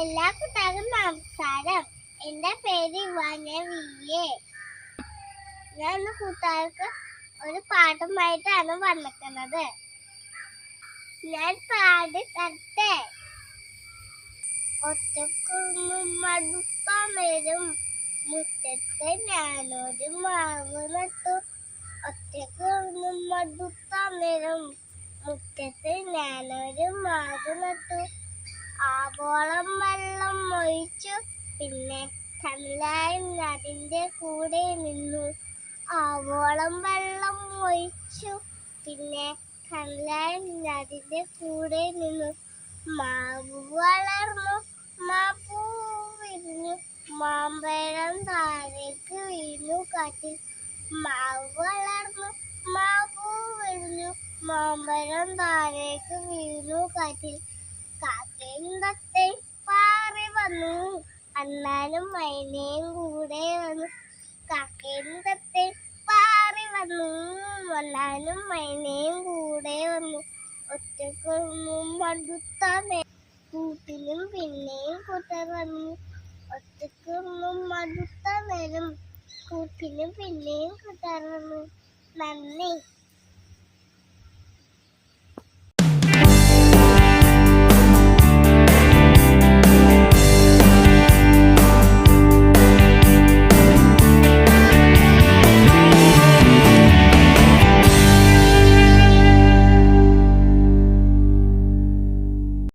എല്ലാ കൂട്ടുകാർക്കും നമസ്കാരം. എന്റെ പേര് ഇവാന വിയെ ഞാൻ ഇന്ന് കൂട്ടുകാർക്ക് ഒരു പാട്ടുമായിട്ടാണ് വന്നിക്കുന്നത് ഞാൻ പാടി തരട്ടെ. ഒറ്റക്കൊന്നും മടുപ്പമരും മുറ്റത്ത് ഞാനൊരു മാവ് നട്ടു. ഒറ്റക്കൊന്നും മടുപ്പമരും മുറ്റത്ത് ഞാനൊരു മാവ് നട്ടു. ആവോളം വെള്ളം ഒഴിച്ചു. പിന്നെ തമിഴായും അതിന്റെ കൂടെ നിന്നു. ആവോളം വെള്ളം ഒഴിച്ചു. പിന്നെ കല്ലായി അതിന്റെ കൂടെ നിന്നു. മാവ് വളർന്നു. മാപ്പൂ വിരിഞ്ഞു. മാമ്പഴം താഴേക്ക് വീണു കാറ്റിൽ. മാവ് വളർന്നു. മാപ്പൂ വിരിഞ്ഞു. മാമ്പഴം താഴേക്ക് വീണു കാറ്റിൽ. കാക്കയും തത്തയും പാറി വന്നു. അണ്ണാനും മൈനയും കൂടെ വന്നു. കാക്കയും തത്തയും പാറി വന്നു. അണ്ണാനും മൈനയും കൂടെ വന്നു. ഒറ്റക്കൊന്നും മടുത്ത നേ- കൂട്ടിലും പിന്നെയും കൂട്ടർ വന്നു. ഒറ്റക്കൊന്നും മടുത്ത നേരം കൂട്ടിലും പിന്നെയും കൂട്ടർ വന്നു. നന്ദി.